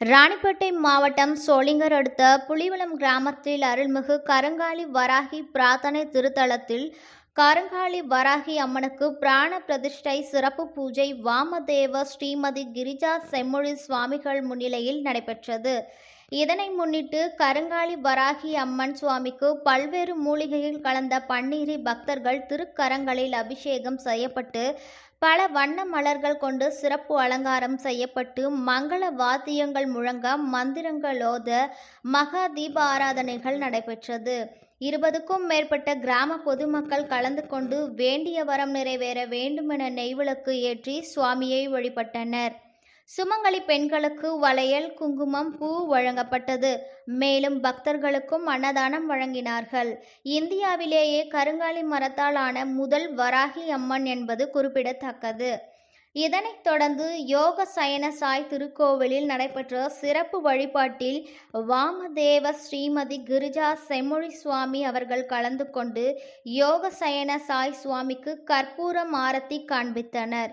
ராணிப்பேட்டை மாவட்டம் சோளிங்கர் அடுத்த புலிவலம் கிராமத்தில் அருள்மிகு கருங்காலி வராகி பிரார்த்தனை திருத்தலத்தில் கருங்காலி வராகி அம்மனுக்கு பிராண பிரதிஷ்டை சிறப்பு பூஜை வாமதேவ ஸ்ரீமதி கிரிஜா செம்மொழி சுவாமிகள் முன்னிலையில் நடைபெற்றது. இதனை முன்னிட்டு கருங்காலி வராகி அம்மன் சுவாமிக்கு பல்வேறு மூலிகையில் கலந்த பன்னீரை பக்தர்கள் திருக்கரங்களில் அபிஷேகம் செய்யப்பட்டு பல வண்ண மலர்கள் கொண்டு சிறப்பு அலங்காரம் செய்யப்பட்டு மங்கள வாத்தியங்கள் முழங்க மந்திரங்களோத மகா தீப ஆராதனைகள் நடைபெற்றது. இருபதுக்கும் மேற்பட்ட கிராம பொதுமக்கள் கலந்து கொண்டு வேண்டிய வரம் நிறைவேற வேண்டுமென நெய்விளக்கு ஏற்றி சுவாமியை வழிபட்டனர். சுமங்கலி பெண்களுக்கு வளையல் குங்குமம் பூ வழங்கப்பட்டது. மேலும் பக்தர்களுக்கும் அன்னதானம் வழங்கினார்கள். இந்தியாவிலேயே கருங்காலி மரத்தால் ஆன முதல் வராகி அம்மன் என்பது குறிப்பிடத்தக்கது. இதனைத் தொடர்ந்து யோக சயன சாய் திருக்கோவிலில் நடைபெற்ற சிறப்பு வழிபாட்டில் வாமதேவ ஸ்ரீமதி கிரிஜா செம்மொழி சுவாமி அவர்கள் கலந்து கொண்டு யோக சயன சாய் சுவாமிக்கு கற்பூரம் ஆரத்தி காண்பித்தனர்.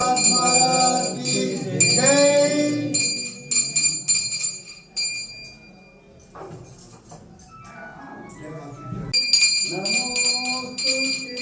Atmara ki jai. Namo Tuti.